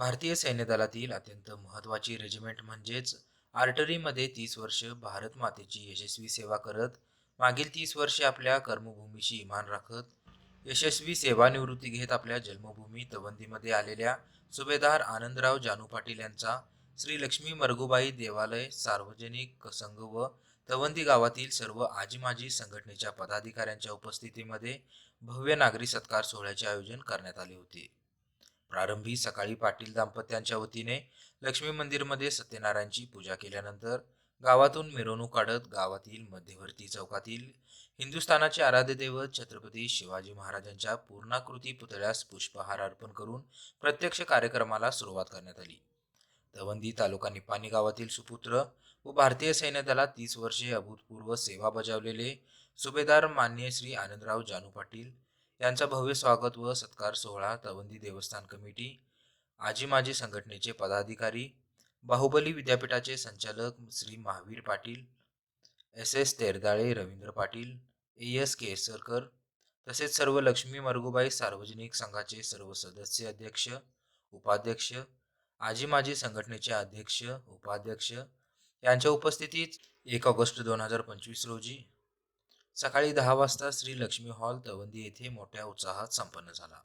भारतीय सैन्य दलातील अत्यंत महत्त्वाची रेजिमेंट म्हणजेच आर्टरीमध्ये तीस वर्ष भारत मातेची यशस्वी सेवा करत मागील तीस वर्षे आपल्या कर्मभूमीशी इमान राखत यशस्वी सेवानिवृत्ती घेत आपल्या जन्मभूमी तवंदीमध्ये आलेल्या सुभेदार आनंदराव जानू पाटील यांचा श्री लक्ष्मी मरगुबाई देवालय सार्वजनिक संघ व तवंदी गावातील सर्व आजी माजी संघटनेच्या पदाधिकाऱ्यांच्या उपस्थितीमध्ये भव्य नागरी सत्कार सोहळ्याचे आयोजन करण्यात आले होते. प्रारंभी सकाळी पाटील दाम्पत्यांच्या वतीने लक्ष्मी मंदिरमध्ये सत्यनारायणची पूजा केल्यानंतर गावातून मिरवणूक काढत गावातील मध्यवर्ती चौकातील हिंदुस्थानाचे आराध्य दैवत छत्रपती शिवाजी महाराजांच्या पूर्णाकृती पुतळ्यास पुष्पहार अर्पण करून प्रत्यक्ष कार्यक्रमाला सुरुवात करण्यात आली. तवंदी तालुका निपाणी गावातील सुपुत्र व भारतीय सैन्य दलात तीस वर्षे अभूतपूर्व सेवा बजावलेले सुभेदार मान्य श्री आनंदराव जानू पाटील यांचा भव्य स्वागत व सत्कार सोहळा तवंदी देवस्थान कमिटी आजी माजी संघटनेचे पदाधिकारी बाहुबली विद्यापीठाचे संचालक Shri Mahavir Patil S S Teradale Ravindra Patil A S Kesarkar तसेच सर्व लक्ष्मी मरगुबाई सार्वजनिक संघाचे सर्व सदस्य अध्यक्ष उपाध्यक्ष आजी माजी संघटनेचे अध्यक्ष उपाध्यक्ष यांच्या उपस्थितीत एक ऑगस्ट दोन हजार पंचवीस रोजी सकाळी दहा वाजता श्री लक्ष्मी हॉल तवंदी येथे मोठ्या उत्साहात संपन्न झाला.